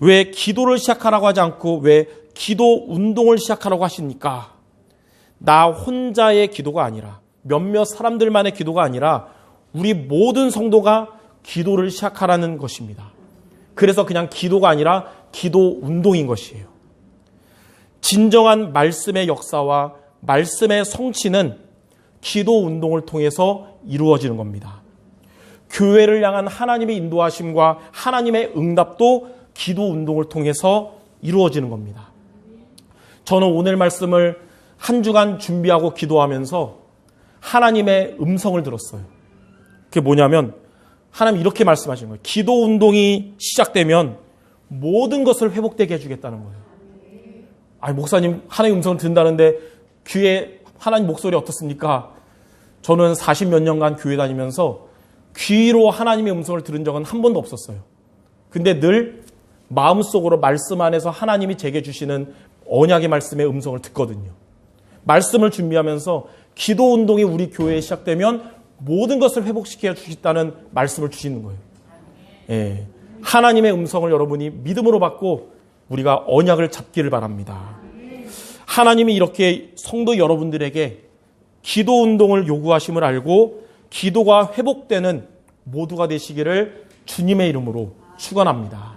왜 기도를 시작하라고 하지 않고 왜 기도 운동을 시작하라고 하십니까? 나 혼자의 기도가 아니라 몇몇 사람들만의 기도가 아니라 우리 모든 성도가 기도를 시작하라는 것입니다. 그래서 그냥 기도가 아니라 기도 운동인 것이에요. 진정한 말씀의 역사와 말씀의 성취는 기도 운동을 통해서 이루어지는 겁니다. 교회를 향한 하나님의 인도하심과 하나님의 응답도 기도 운동을 통해서 이루어지는 겁니다. 저는 오늘 말씀을 한 주간 준비하고 기도하면서 하나님의 음성을 들었어요. 그게 뭐냐면 하나님 이렇게 말씀하시는 거예요. 기도 운동이 시작되면 모든 것을 회복되게 해주겠다는 거예요. 아니 목사님 하나님 음성을 듣는다는데 귀에 하나님 목소리 어떻습니까? 저는 40 몇 년간 교회 다니면서 귀로 하나님의 음성을 들은 적은 한 번도 없었어요. 근데 늘 마음속으로 말씀 안에서 하나님이 제게 주시는 언약의 말씀의 음성을 듣거든요. 말씀을 준비하면서 기도 운동이 우리 교회에 시작되면 모든 것을 회복시켜 주시다는 말씀을 주시는 거예요. 예. 하나님의 음성을 여러분이 믿음으로 받고 우리가 언약을 잡기를 바랍니다. 하나님이 이렇게 성도 여러분들에게 기도 운동을 요구하심을 알고 기도가 회복되는 모두가 되시기를 주님의 이름으로 축원합니다.